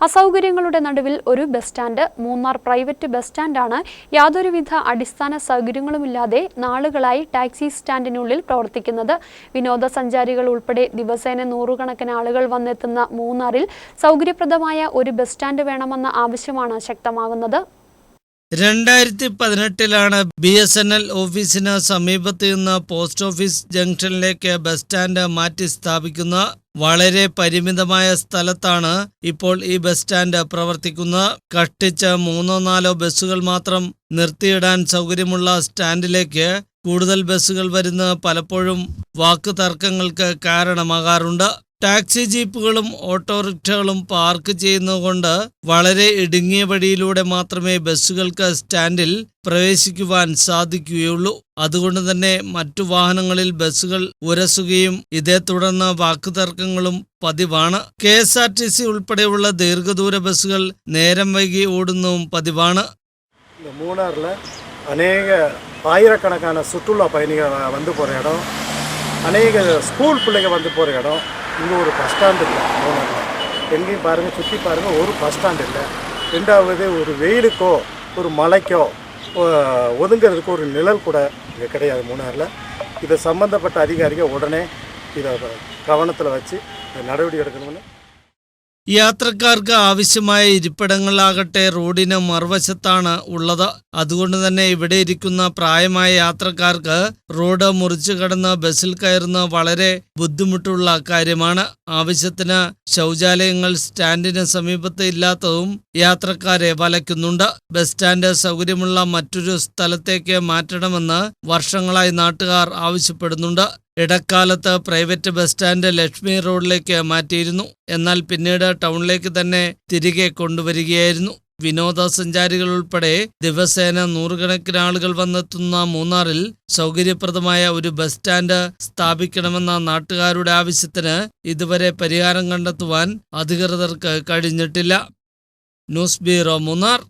അസൗകര്യങ്ങളുടെ നടുവിൽ ഒരു bus stand Munnar private bus സ്റ്റാൻഡാണ് യാതൊരുവിധ അടിസ്ഥാന സൗകര്യങ്ങളുമില്ലാതെ നാളുകളായി ടാക്സി സ്റ്റാൻഡിനുള്ളിൽ പ്രവർത്തിക്കുന്നത്. വിനോദസഞ്ചാരികൾ ഉൾപ്പെടെ ദിവസേന നൂറുകണക്കിന് ആളുകൾ വന്നെത്തുന്ന മൂന്നാറിൽ സൗകര്യപ്രദമായ ഒരു ബസ് സ്റ്റാൻഡ് വേണമെന്ന ആവശ്യമാണ് ശക്തമാകുന്നത്. രണ്ടായിരത്തി പതിനെട്ടിലാണ് ബി എസ് എൻ എൽ ഓഫീസിന് സമീപത്ത് നിന്ന് പോസ്റ്റ് ഓഫീസ് ജംഗ്ഷനിലേക്ക് ബസ് സ്റ്റാൻഡ് മാറ്റി സ്ഥാപിക്കുന്ന വളരെ പരിമിതമായ സ്ഥലത്താണ് ഇപ്പോൾ ഈ ബസ് സ്റ്റാൻഡ് പ്രവർത്തിക്കുന്നത്. കഷ്ടിച്ച് മൂന്നോ നാലോ ബസ്സുകൾ മാത്രം നിർത്തിയിടാൻ സൗകര്യമുള്ള സ്റ്റാൻഡിലേക്ക് കൂടുതൽ ബസ്സുകൾ വരുന്ന പലപ്പോഴും വാക്കു തർക്കങ്ങൾക്ക് കാരണമാകാറുണ്ട്. ടാക്സി ജീപ്പുകളും ഓട്ടോറിക്ഷകളും പാർക്ക് ചെയ്യുന്നതുകൊണ്ട് വളരെ ഇടുങ്ങിയ വഴിയിലൂടെ മാത്രമേ ബസ്സുകൾക്ക് സ്റ്റാൻഡിൽ പ്രവേശിക്കുവാൻ സാധിക്കുകയുള്ളൂ അതുകൊണ്ട് തന്നെ മറ്റു വാഹനങ്ങളിൽ ബസ്സുകൾ ഉരസുകയും ഇതേ തുടർന്ന് വാക്കുതർക്കങ്ങളും പതിവാണ് K S R T C ഉൾപ്പെടെയുള്ള ദീർഘദൂര ബസ്സുകൾ നേരം വൈകി ഓടുന്നതും പതിവാണ് இந்த மூணாரில் அநேக ஆயிரக்கணக்கான சுற்றுலா பயணிகள் வ- வந்து போகிற இடம் அநேக ஸ்கூல் பிள்ளைங்க வந்து போகிற இடம் இங்கே ஒரு பஸ் ஸ்டாண்டு இல்லை மூணாரில் எங்கேயும் பாருங்கள் சுற்றி பாருங்கள் ஒரு பஸ் ஸ்டாண்டு இல்லை. ரெண்டாவது ஒரு வெயிலுக்கோ ஒரு மழைக்கோ ஒ- ஒதுங்கிறதுக்கு ஒரு நிழல் கூட இங்கே கிடையாது மூணாரில். இதை சம்மந்தப்பட்ட அதிகாரிகள் உடனே இதை கவனத்தில் வச்சு நடவடிக்கை எடுக்கணும்னு യാത്രക്കാർക്ക് ആവശ്യമായ ഇരിപ്പിടങ്ങളാകട്ടെ റോഡിന് മറുവശത്താണ് ഉള്ളത്. അതുകൊണ്ട് തന്നെ ഇവിടെ ഇരിക്കുന്ന പ്രായമായ യാത്രക്കാർക്ക് റോഡ് മുറിച്ചു കടന്ന് ബസ്സിൽ കയറുന്ന വളരെ ബുദ്ധിമുട്ടുള്ള കാര്യമാണ്. ആവശ്യത്തിന് ശൗചാലയങ്ങൾ സ്റ്റാൻഡിന് സമീപത്ത് ഇല്ലാത്തതും യാത്രക്കാരെ വലയ്ക്കുന്നുണ്ട്. ബസ് സ്റ്റാൻഡ് സൗകര്യമുള്ള മറ്റൊരു സ്ഥലത്തേക്ക് മാറ്റണമെന്ന് വർഷങ്ങളായി നാട്ടുകാർ ആവശ്യപ്പെടുന്നുണ്ട്. ഇടക്കാലത്ത് പ്രൈവറ്റ് ബസ് സ്റ്റാൻഡ് ലക്ഷ്മി റോഡിലേക്ക് മാറ്റിയിരുന്നു. എന്നാൽ പിന്നീട് ടൗണിലേക്ക് തന്നെ തിരികെ കൊണ്ടുവരികയായിരുന്നു. വിനോദസഞ്ചാരികൾ ഉൾപ്പെടെ ദിവസേന നൂറുകണക്കിന് ആളുകൾ വന്നെത്തുന്ന മൂന്നാറിൽ സൗകര്യപ്രദമായ ഒരു ബസ് സ്റ്റാൻഡ് സ്ഥാപിക്കണമെന്ന നാട്ടുകാരുടെ ആവശ്യത്തിന് ഇതുവരെ പരിഹാരം കണ്ടെത്തുവാൻ അധികൃതർക്ക് കഴിഞ്ഞിട്ടില്ല. News bureau Munnar.